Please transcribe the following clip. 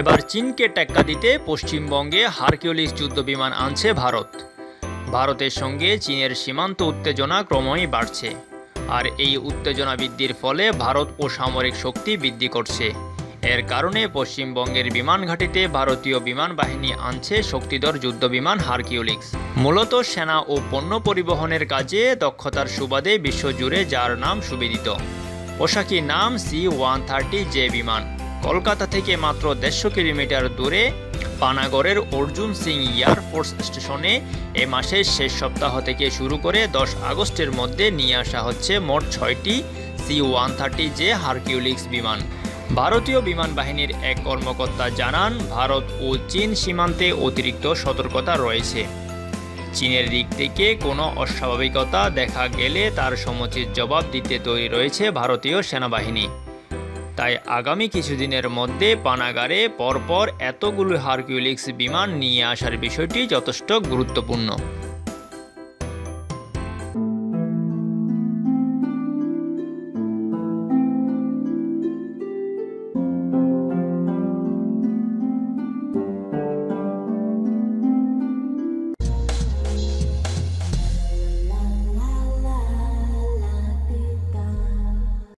এবার চীনকে টেক্কা দিতে পশ্চিমবঙ্গে হারকিউলিস যুদ্ধ বিমান আনছে ভারত। ভারতের সঙ্গে চীনের সীমান্ত উত্তেজনা ক্রমই বাড়ছে। আর এই উত্তেজনা বৃদ্ধির ফলে ভারত ও সামরিক শক্তি বৃদ্ধি করছে। এর কারণে পশ্চিমবঙ্গের বিমান ঘাঁটিতে ভারতীয় বিমান বাহিনী আনছে শক্তিধর যুদ্ধ বিমান হারকিউলিক্স মূলত সেনা ও পণ্য পরিবহনের কাজে দক্ষতার সুবাদে বিশ্বজুড়ে যার নাম সুবিদিত। পোশাকি নাম সি ওয়ান থার্টি জে বিমান। কলকাতা থেকে মাত্র দেড়শো কিলোমিটার দূরে পানাগড়ের অর্জুন সিং এয়ারফোর্স স্টেশনে এ মাসের শেষ সপ্তাহ থেকে শুরু করে দশ আগস্টের মধ্যে নিয়ে আসা হচ্ছে মোট ছয়টি C one thirty J Hercules বিমান। ভারতীয় বিমান বাহিনীর এক কর্মকর্তা জানান, ভারত ও চীন সীমান্তে অতিরিক্ত সতর্কতা রয়েছে। চীনের দিক থেকে কোনো অস্বাভাবিকতা দেখা গেলে তার সমুচিত জবাব দিতে তৈরি রয়েছে ভারতীয় সেনাবাহিনী। তাই আগামী কিছুদিনের মধ্যে পানাগারে পরপর এতগুলো হারকিউলিক্স বিমান নিয়ে আসার বিষয়টি যথেষ্ট গুরুত্বপূর্ণ।